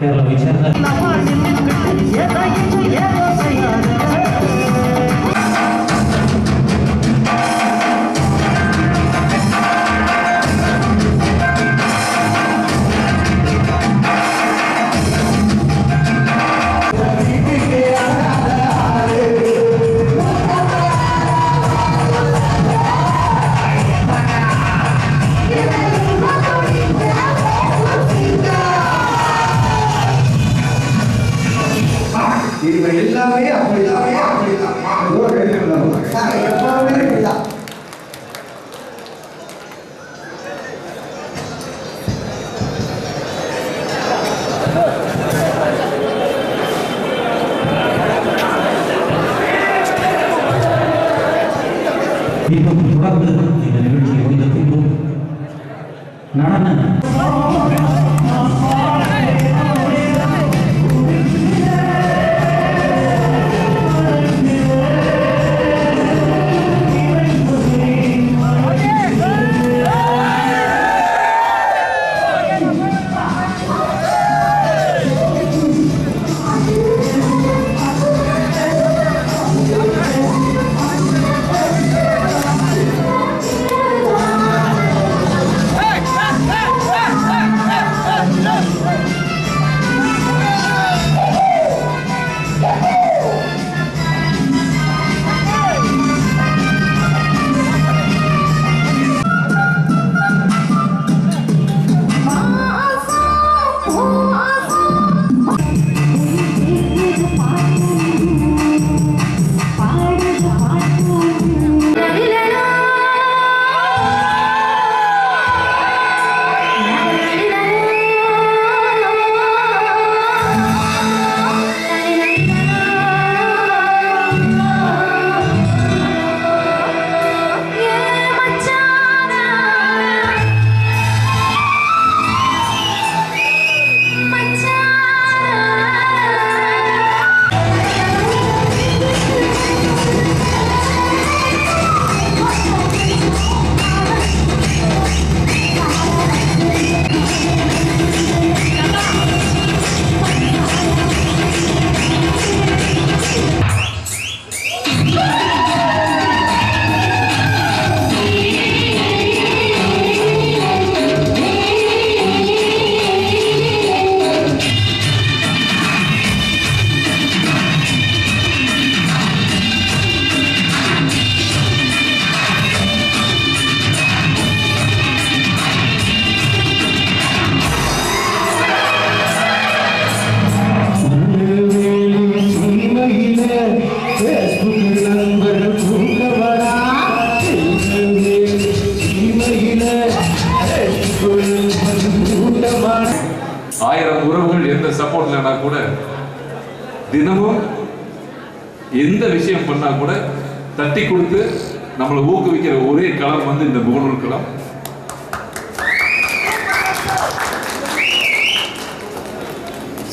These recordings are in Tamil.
ಕೇರಳ ವಿಚಾರ எல்லாமே அப்படிதான். அப்படிதான். எப்பவுமே இப்படிதான் கொடுத்து நம்மளை ஊக்குவிக்கிற ஒரே களம் வந்து இந்த முகநூல் களம்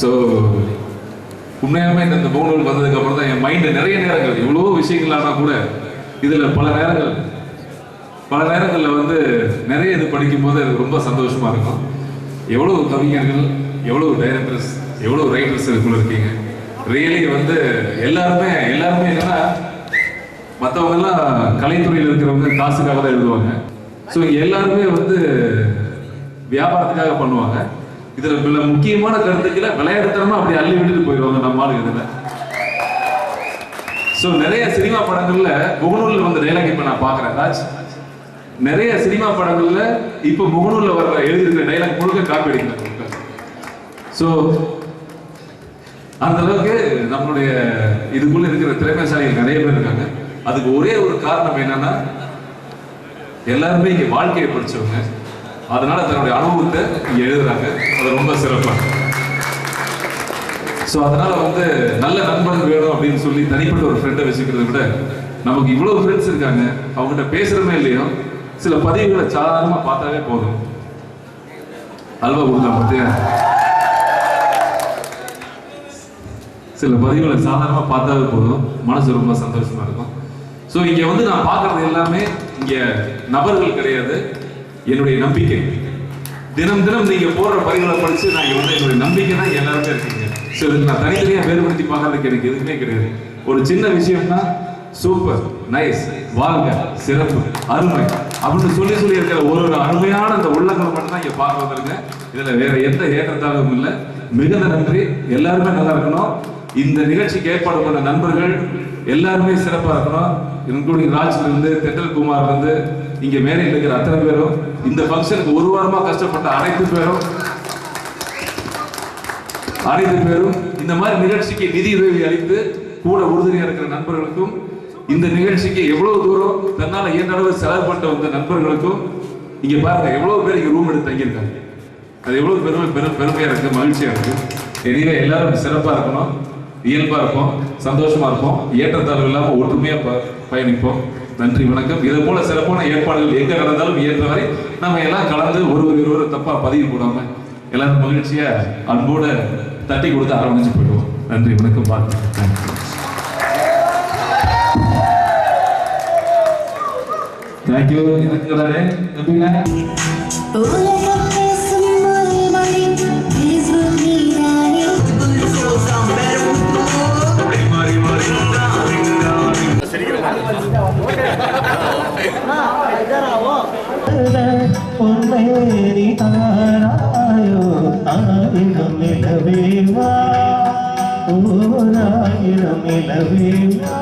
ஸோ உண்மையாகவே இந்த இந்த முகநூல் வந்ததுக்கு அப்புறம் தான் என் மைண்டு நிறைய நேரங்கள் இவ்வளோ விஷயங்கள் ஆனால் கூட இதில் பல நேரங்கள் பல நேரங்களில் வந்து நிறைய இது படிக்கும்போது எனக்கு ரொம்ப சந்தோஷமாக இருக்கும். எவ்வளோ கவிஞர்கள் எவ்வளோ டைரக்டர்ஸ் எவ்வளோ ரைட்டர்ஸ் இதுக்குள்ளே இருக்கீங்க. ரியலி வந்து எல்லாருமே எல்லாருமே என்னன்னா மற்றவங்க எல்லாம் கலைத்துறையில் இருக்கிறவங்க காசுக்காக தான் எழுதுவாங்க. ஸோ எல்லாருமே வந்து வியாபாரத்துக்காக பண்ணுவாங்க. இதில் மிக முக்கியமான கருத்துக்களை விளையாடுத்தனமா அப்படி அள்ளி விட்டுட்டு போயிடுவாங்க நம்ம ஆளுங்க ஸோ நிறைய சினிமா படங்கள்ல முகநூலில் வந்த டைலாக் இப்போ நான் பார்க்குறேன். ராஜ் நிறைய சினிமா படங்கள்ல இப்போ முகநூலில் வர எழுதியிருக்கிற டைலாக் முழுக்க காப்பி அடிக்கிறாங்க ஸோ அந்த அளவுக்கு நம்மளுடைய இதுக்குள்ள இருக்கிற திறமைசாலிகள் நிறைய பேர் இருக்காங்க. அதுக்கு ஒரே ஒரு காரணம் என்னன்னா எல்லாருமே இங்க வாழ்க்கையை படிச்சவங்க. அதனால தன்னுடைய அனுபவத்தை எழுதுறாங்க. அது ரொம்ப சிறப்பாக ஸோ அதனால வந்து நல்ல நண்பன் வேணும் அப்படின்னு சொல்லி தனிப்பட்ட ஒரு ஃப்ரெண்டை வச்சுக்கிறத விட நமக்கு இவ்வளவு ஃப்ரெண்ட்ஸ் இருக்காங்க. அவங்ககிட்ட பேசுறமே இல்லையோ. சில பதிவுகளை சாதாரணமா பார்த்தாவே போதும். அல்வா கொடுக்கலாம் பார்த்தியா? சில பதிவுகளை சாதாரணமா பார்த்தாவே போதும். மனசு ரொம்ப சந்தோஷமா இருக்கும். ஸோ இங்க வந்து நான் பார்க்கறது எல்லாமே இங்க நபர்கள் கிடையாது. என்னுடைய நம்பிக்கை. தினம் தினம் நீங்க போடுற பதிவுகளை படிச்சு நான் வந்து என்னுடைய நம்பிக்கை தான் எல்லாருமே இருக்கீங்க. ஸோ இதுக்கு நான் தனித்தனியா வேறுபடுத்தி பார்க்கறதுக்கு எனக்கு எதுவுமே கிடையாது. ஒரு சின்ன விஷயம்னா சூப்பர் நைஸ் வாழ்க சிறப்பு அருமை அப்படின்னு சொல்லி சொல்லி இருக்கிற ஒரு ஒரு அருமையான அந்த உள்ளங்களை மட்டும் தான் இங்க பார்க்க வந்திருக்கேன் இதுல வேற எந்த ஏற்றத்தாழ்வும் இல்லை. மிகுந்த நன்றி. எல்லாருமே நல்லா இருக்கணும். இந்த நிகழ்ச்சிக்கு ஏற்பாடு பண்ண நண்பர்கள் எல்லாருமே சிறப்பாக இருக்கணும். இன்க்ளூடிங் ராஜ்லேருந்து இருந்து குமார்லேருந்து இங்கே மேடையில் இருக்கிற அத்தனை பேரும் இந்த ஃபங்க்ஷனுக்கு ஒரு வாரமாக கஷ்டப்பட்ட அனைத்து பேரும் அனைத்து பேரும் இந்த மாதிரி நிகழ்ச்சிக்கு நிதி உதவி அளித்து கூட உறுதுணையாக இருக்கிற நண்பர்களுக்கும் இந்த நிகழ்ச்சிக்கு எவ்வளவு தூரம் தன்னால் இயன்ற அளவு செலவு பண்ணிட்டு வந்த நண்பர்களுக்கும் இங்கே பாருங்க எவ்வளோ பேர் இங்கே ரூம் எடுத்து தங்கியிருக்காங்க. அது எவ்வளோ பெருமை பெரும் பெருமையாக இருக்குது மகிழ்ச்சியாக இருக்குது எனவே எல்லாரும் சிறப்பாக இருக்கணும் இயல்பாக இருப்போம் சந்தோஷமாக இருப்போம் ஏற்றத்தாழ்வு இல்லாமல் ஒற்றுமையாக ப- பயணிப்போம். நன்றி வணக்கம். இது போல சிறப்பான ஏற்பாடுகள் எங்க நடந்தாலும் இயன்ற வரை நம்ம எல்லாம் கலந்து ஒருவர் இருவர் தப்பா பதிவு போடாம எல்லாரும் மகிழ்ச்சியா அன்போட தட்டி கொடுத்து ஆரம்பிச்சு போயிடுவோம். நன்றி வணக்கம் பார்த்து தேங்க்யூ எனக்கு ஓராயிரம் நிலவேவா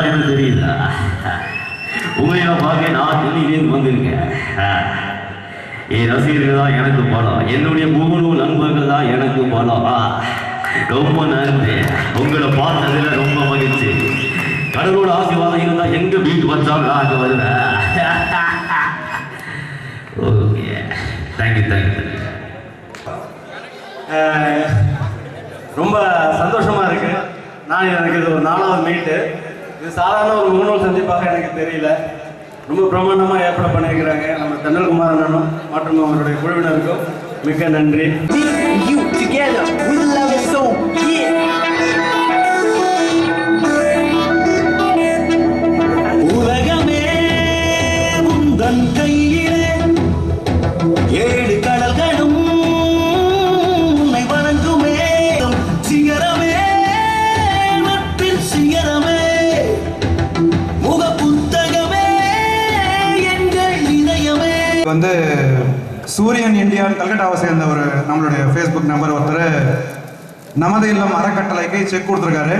எல்லாம் என்ன தெரியல. உண்மையா பார்க்க நான் டெல்லியிலேருந்து வந்திருக்கேன். என் ரசிகர்கள் தான் எனக்கு படம் என்னுடைய முகநூல் நண்பர்கள் தான் எனக்கு படம் ரொம்ப நன்றி. உங்களை பார்த்ததுல ரொம்ப மகிழ்ச்சி. கடவுளோட ஆசீர்வாதம் இருந்தா எங்க வீட்டு வச்சாலும் நான் அங்க வருவேன். ஓகே. தேங்க்யூ தேங்க்யூ ரொம்ப சந்தோஷமா இருக்கு. நான் எனக்கு இது ஒரு நாலாவது மீட்டு இது சாதாரண ஒரு முகநூல் சந்திப்பாக எனக்கு தெரியல. ரொம்ப பிரமாண்டமாக ஏற்பாடு பண்ணியிருக்கிறாங்க. நம்ம தென்னல்குமார் அண்ணனும் மற்றும் அவருடைய குழுவினருக்கும் மிக்க நன்றி. வந்து சூரியன் இந்தியான்னு கல்கட்டாவை சேர்ந்த ஒரு நம்மளுடைய ஃபேஸ்புக் நம்பர் ஒருத்தர் நமது இல்லம் அறக்கட்டளைக்கு செக் கொடுத்துருக்காரு.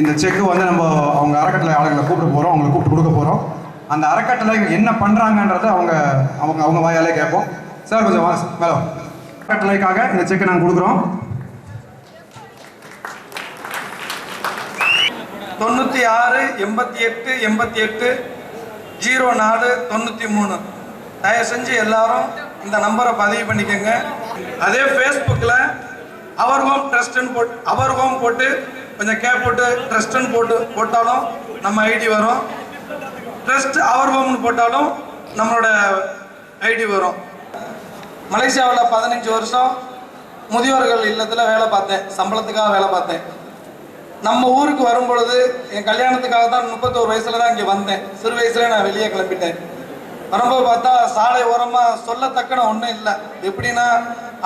இந்த செக்கு வந்து நம்ம அவங்க அறக்கட்டளை ஆளுங்களை கூப்பிட்டு போகிறோம் அவங்களை கூப்பிட்டு கொடுக்க போகிறோம் அந்த அறக்கட்டளை என்ன பண்ணுறாங்கன்றத அவங்க அவங்க அவங்க வாயாலே கேட்போம். சார் கொஞ்சம் வா மேலோ அறக்கட்டளைக்காக இந்த செக்கை நாங்கள் கொடுக்குறோம். தொண்ணூற்றி ஆறு எண்பத்தி எட்டு எண்பத்தி எட்டு ஜீரோ நாலு தொண்ணூற்றி மூணு. தயவு செஞ்சு எல்லாரும் இந்த நம்பரை பதிவு பண்ணிக்கோங்க. அதே ஃபேஸ்புக்கில் அவர் ஹோம் ட்ரஸ்ட்டுன்னு போட்டு அவர் ஹோம் போட்டு கொஞ்சம் கேப் போட்டு ட்ரஸ்ட்டுன்னு போட்டு போட்டாலும் நம்ம ஐடி வரும். ட்ரஸ்ட் அவர் ஹோம்னு போட்டாலும் நம்மளோட ஐடி வரும். மலேசியாவில் பதினஞ்சு வருஷம் முதியோர்கள் இல்லத்தில் வேலை பார்த்தேன். சம்பளத்துக்காக வேலை பார்த்தேன். நம்ம ஊருக்கு வரும்பொழுது என் கல்யாணத்துக்காக தான் முப்பத்தோரு வயசில் தான் இங்கே வந்தேன். சிறு வயசுல நான் வெளியே கிளம்பிட்டேன். ரொம்ப பார்த்தா சாலை ஓரமாக சொல்லத்தக்கன ஒன்றும் இல்லை. எப்படின்னா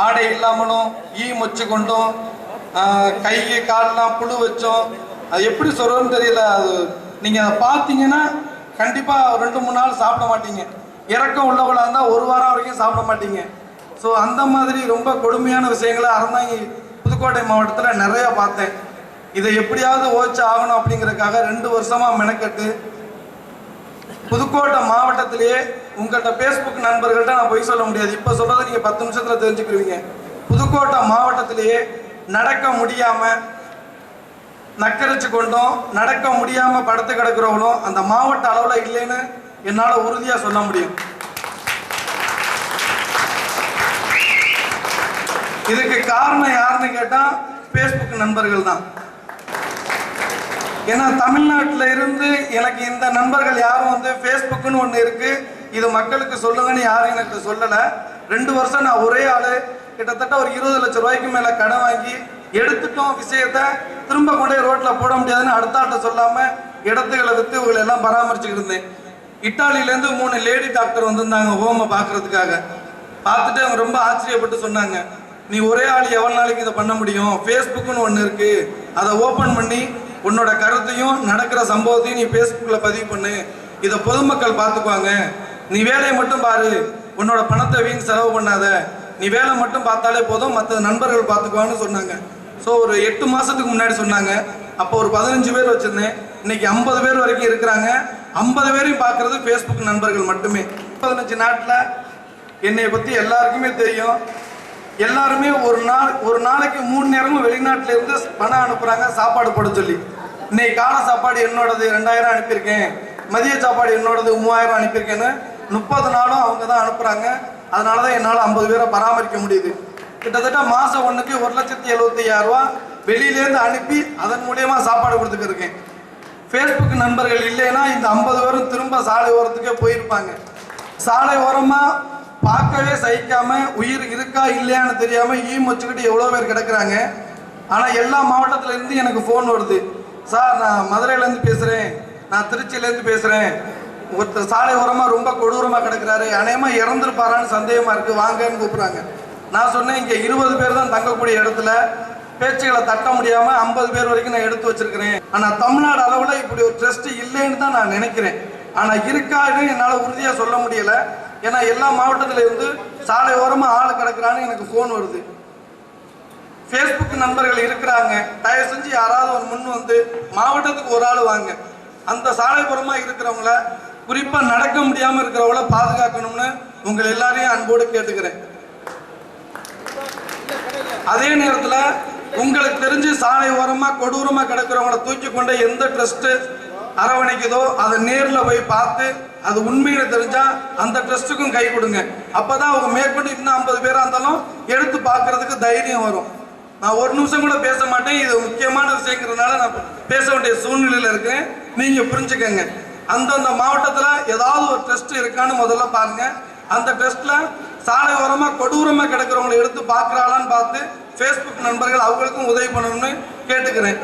ஆடை இல்லாமலும் ஈ மொச்சு கொண்டும் கை கால்லாம் புழு வச்சோம் அது எப்படி சொல்கிறோன்னு தெரியல. அது நீங்கள் அதை பார்த்தீங்கன்னா கண்டிப்பாக ரெண்டு மூணு நாள் சாப்பிட மாட்டீங்க. இறக்கம் உள்ளவளாக இருந்தால் ஒரு வாரம் வரைக்கும் சாப்பிட மாட்டீங்க. ஸோ அந்த மாதிரி ரொம்ப கொடுமையான விஷயங்களை அறந்தாங்க புதுக்கோட்டை மாவட்டத்தில் நிறையா பார்த்தேன். இதை எப்படியாவது ஓச்சு ஆகணும் அப்படிங்கிறதுக்காக ரெண்டு வருஷமாக மெனக்கட்டு புதுக்கோட்டை மாவட்டத்திலேயே உங்கள்கிட்ட ஃபேஸ்புக் நண்பர்கள்ட்ட நான் பொய் சொல்ல முடியாது. இப்போ சொல்றதை நீங்க பத்து நிமிஷத்துல தெரிஞ்சுக்கிருவீங்க. புதுக்கோட்டை மாவட்டத்திலேயே நடக்க முடியாம நக்கரிச்சு கொண்டும் நடக்க முடியாம படுத்து கிடக்கிறவங்களும் அந்த மாவட்ட அளவில் இல்லைன்னு என்னால் உறுதியாக சொல்ல முடியும். இதுக்கு காரணம் யாருன்னு கேட்டால் ஃபேஸ்புக் நண்பர்கள் தான். ஏன்னா தமிழ்நாட்டில் இருந்து எனக்கு இந்த நண்பர்கள் யாரும் வந்து ஃபேஸ்புக்குன்னு ஒன்று இருக்குது இது மக்களுக்கு சொல்லுங்கன்னு யாரும் எனக்கு சொல்லலை. ரெண்டு வருஷம் நான் ஒரே ஆள். கிட்டத்தட்ட ஒரு இருபது லட்சம் ரூபாய்க்கு மேலே கடன் வாங்கி எடுத்துட்டோம் விஷயத்த. திரும்ப கொண்டே ரோட்டில் போட முடியாதுன்னு அடுத்த ஆட்ட சொல்லாமல் இடத்துகளை விற்று இவங்களை எல்லாம் பராமரிச்சுக்கிட்டு இருந்தேன். இட்டாலியிலேருந்து மூணு லேடி டாக்டர் வந்திருந்தாங்க ஹோமை பார்க்குறதுக்காக. பார்த்துட்டு அவங்க ரொம்ப ஆச்சரியப்பட்டு சொன்னாங்க. நீ ஒரே ஆள் எவ்வளோ நாளைக்கு இதை பண்ண முடியும்? ஃபேஸ்புக்குன்னு ஒன்று இருக்குது அதை ஓப்பன் பண்ணி உன்னோட கருத்தையும் நடக்கிற சம்பவத்தையும் நீ ஃபேஸ்புக்கில் பதிவு பண்ணு. இதை பொதுமக்கள் பார்த்துக்குவாங்க. நீ வேலையை மட்டும் பாரு. உன்னோட பணத்தை வீண் செலவு பண்ணாத. நீ வேலை மட்டும் பார்த்தாலே போதும். மற்ற நண்பர்கள் பார்த்துக்குவான்னு சொன்னாங்க. ஸோ ஒரு எட்டு மாதத்துக்கு முன்னாடி சொன்னாங்க. அப்போ ஒரு பதினஞ்சு பேர் வச்சுருந்தேன். இன்னைக்கு ஐம்பது பேர் வரைக்கும் இருக்கிறாங்க. ஐம்பது பேரையும் பார்க்குறது ஃபேஸ்புக் நண்பர்கள் மட்டுமே. பதினஞ்சு நாட்டில் என்னை பற்றி எல்லாருக்குமே தெரியும். எல்லாருமே ஒரு நாள் ஒரு நாளைக்கு மூணு நேரமும் வெளிநாட்டிலேருந்து பணம் அனுப்புகிறாங்க சாப்பாடு போட சொல்லி. இன்னைக்கு காலை சாப்பாடு என்னோடது ரெண்டாயிரம் அனுப்பியிருக்கேன். மதிய சாப்பாடு என்னோடது மூவாயிரம் அனுப்பியிருக்கேன்னு முப்பது நாளும் அவங்க தான் அனுப்புகிறாங்க அதனால தான் என்னால் ஐம்பது பேரை பராமரிக்க முடியுது. கிட்டத்தட்ட மாதம் ஒன்றுக்கு ஒரு லட்சத்தி எழுபத்தி ஐயாயிரரூவா வெளியிலேருந்து அனுப்பி அதன் மூலியமாக சாப்பாடு கொடுத்துட்டு இருக்கேன். ஃபேஸ்புக் நண்பர்கள் இல்லைன்னா இந்த ஐம்பது பேரும் திரும்ப சாலை ஓரத்துக்கே போயிருப்பாங்க. சாலை ஓரமாக பார்க்கவே சகிக்காம உயிர் இருக்கா இல்லையான்னு தெரியாமல் ஈ மொச்சுக்கிட்டு எவ்வளோ பேர் கிடக்குறாங்க. ஆனால் எல்லா மாவட்டத்துல இருந்து எனக்கு ஃபோன் வருது. சார் நான் மதுரையிலேருந்து பேசுகிறேன் நான் திருச்சியிலேருந்து பேசுகிறேன் ஒருத்தர் சாலை ஓரமாக ரொம்ப கொடூரமாக கிடக்கிறாரு. அநேகமாக இறந்துருப்பாரான்னு சந்தேகமாக இருக்குது வாங்கன்னு கூப்பிட்றாங்க. நான் சொன்னேன் இங்கே இருபது பேர் தான் தங்கக்கூடிய இடத்துல. பேச்சுகளை தட்ட முடியாமல் ஐம்பது பேர் வரைக்கும் நான் எடுத்து வச்சிருக்கிறேன். ஆனால் தமிழ்நாடு அளவில் இப்படி ஒரு ட்ரஸ்ட் இல்லைன்னு தான் நான் நினைக்கிறேன். ஆனால் இருக்கான்னு என்னால் உறுதியாக சொல்ல முடியலை. ஏன்னா எல்லா மாவட்டத்திலேருந்து சாலை ஓரமாக ஆள் கிடக்குறான்னு எனக்கு ஃபோன் வருது. ஃபேஸ்புக் நண்பர்கள் இருக்கிறாங்க. தயவு செஞ்சு யாராவது ஒரு முன் வந்து மாவட்டத்துக்கு ஒரு ஆள் வாங்க. அந்த சாலைப்புறமா இருக்கிறவங்கள குறிப்பாக நடக்க முடியாமல் இருக்கிறவங்கள பாதுகாக்கணும்னு உங்கள் எல்லாரையும் அன்போடு கேட்டுக்கிறேன். அதே நேரத்தில் உங்களுக்கு தெரிஞ்சு சாலை ஓரமாக கொடூரமாக கிடக்கிறவங்கள தூக்கி கொண்டு எந்த ட்ரஸ்ட்டு அரவணைக்குதோ அதை நேரில் போய் பார்த்து அது உண்மையில தெரிஞ்சா அந்த ட்ரஸ்ட்டுக்கும் கை கொடுங்க. அப்பதான் அவங்க மேற்கொண்டு இன்னும் ஐம்பது பேராக இருந்தாலும் எடுத்து பார்க்கறதுக்கு தைரியம் வரும். நான் ஒரு நிமிஷம் கூட பேச மாட்டேன் இது முக்கியமான விஷயங்கிறதுனால நான் பேச வேண்டிய சூழ்நிலையில் இருக்கேன் நீங்கள் புரிஞ்சுக்கங்க அந்தந்த மாவட்டத்தில் ஏதாவது ஒரு டெஸ்ட் இருக்கான்னு முதல்ல பாருங்கள் அந்த டெஸ்ட்டில் சாலை ஓரமாக கொடூரமாக கிடக்கிறவங்களை எடுத்து பார்க்குறாளான்னு பார்த்து ஃபேஸ்புக் நண்பர்கள் அவங்களுக்கும் உதவி பண்ணணும்னு கேட்டுக்கிறேன்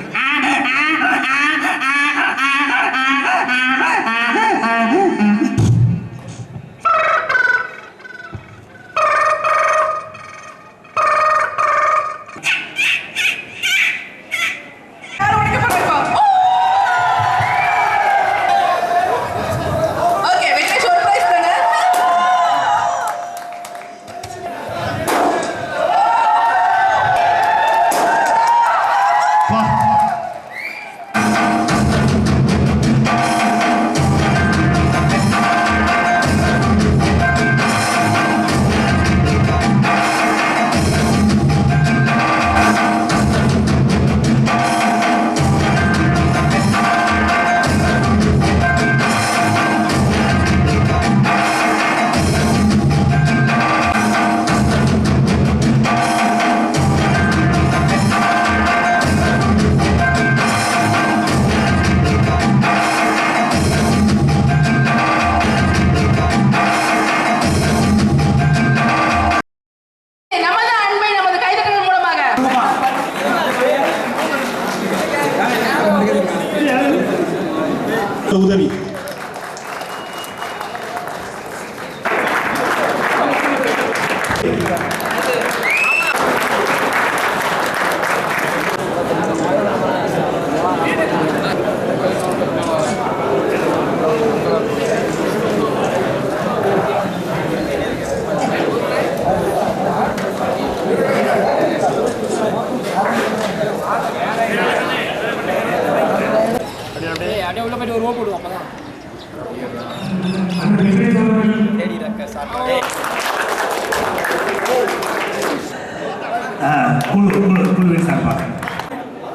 குழு குழு குழுவின் சார்பாக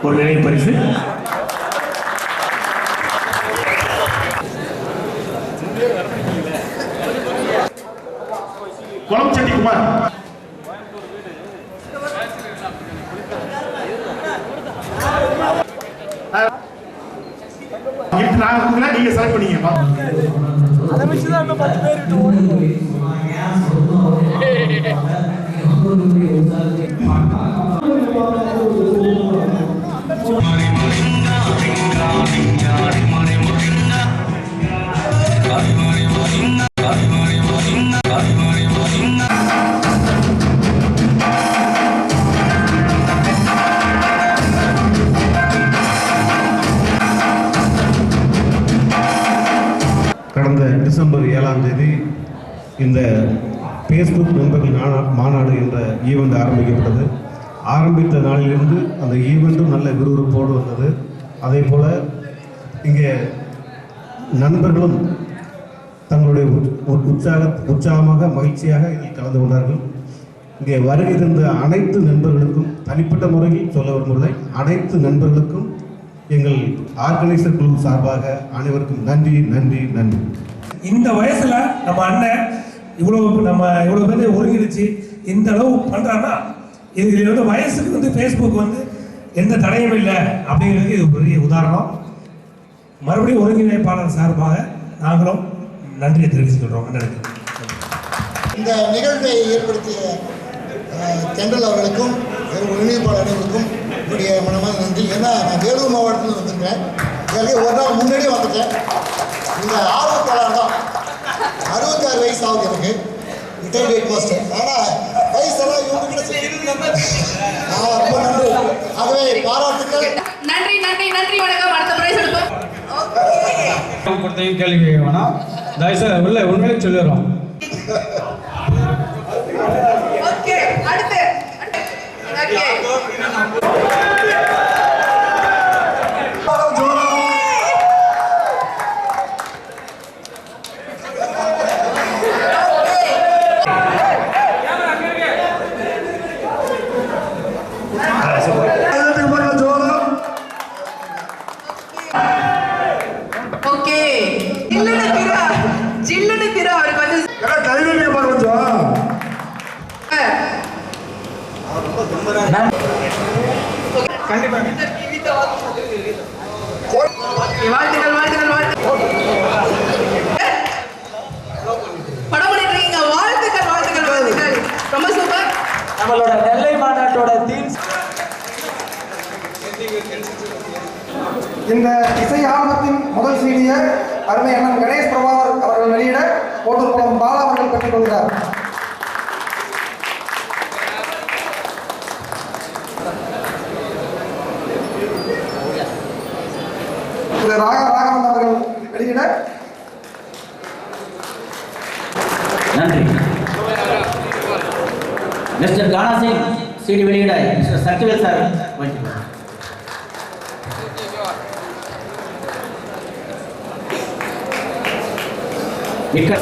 ஒரு நினைவு பரிசு. குளம் செட்டிக்குமார் நாங்க நீங்க செலக்ட் பண்ணீங்க அதை வச்சுதான் இன்னும் பத்து பேர் ஏழாம் தேதி இந்த ஃபேஸ்புக் நண்பர்கள் மாநாடு என்ற ஈவெண்ட் ஆரம்பிக்கப்பட்டது. ஆரம்பித்த நாளிலிருந்து அந்த ஈவெண்ட்டும் நல்ல விறுவிறுப்போடு வந்தது. அதே போல் இங்கே நண்பர்களும் தங்களுடைய உற்சாக உற்சாகமாக மகிழ்ச்சியாக இதில் கலந்து கொண்டார்கள். இங்கே வருகை தந்த அனைத்து நண்பர்களுக்கும் தனிப்பட்ட முறையில் சொல்ல விரும்பவில்லை அனைத்து நண்பர்களுக்கும் எங்கள் ஆர்கனைசர் குழு சார்பாக அனைவருக்கும் நன்றி நன்றி நன்றி. இந்த வயசுல நம்ம அண்ணன் இவ்வளவு நம்ம இவ்வளவு பேர் ஒருங்கிணைச்சு இந்த அளவு பண்றான்னா இதுல வந்து வயசுக்கு வந்து ஃபேஸ்புக் வந்து எந்த தடையும் இல்லை அப்படிங்கிறது இது ஒரு பெரிய உதாரணம். மறுபடியும் ஒருங்கிணைப்பாளர் சார்பாக நாங்களும் நன்றியை தெரிவிச்சுக்கிறோம் நன்றி. இந்த நிகழ்வை ஏற்படுத்திய தென்றல் அவர்களுக்கும் ஒருங்கிணைப்பாளர் அனைவருக்கும் என்னுடைய மனமான நன்றி. ஏன்னா நான் வேலூர் மாவட்டத்தில் வந்திருக்கேன் ஒரு நாள் முன்னாடியே வந்துட்டேன். இந்த ஆர்வத்தாளர் தான் அறுபத்தாறு வயசு ஆகுது எனக்கு. ஹெட் மாஸ்டர் ஆனால் வயசெல்லாம் இவங்க ரொம்ப நன்றி. ஆகவே பாராட்டுக்கள். நன்றி நன்றி நன்றி வணக்கம். அடுத்த பிரைஸ் எடுப்போம் கொடுத்தையும் கேள்வி கேட்க வேணாம். தயவுசெய்து உள்ள உண்மையிலே சொல்லிடுறோம். ஓகே அடுத்து. ஓகே. நம்மளோட நெல்லை மாநாட்டோட தீம் இந்த இசை ஆல்பத்தின் முதல் சீடியை அருமை அண்ணன் கணேஷ் பிரபாகர் அவர்கள் வெளியிட கோட்டூர்குளம் பாலா அவர்கள் பெற்றுக் கொள்கிறார் திரு ராக ராகவன் அவர்கள் வெளியிட நன்றி மிஸ்டர் கானா சிங் சிடி வெளியிட மிஸ்டர் சக்திவேல் சார் வாழ்த்துக்கள். மிக்க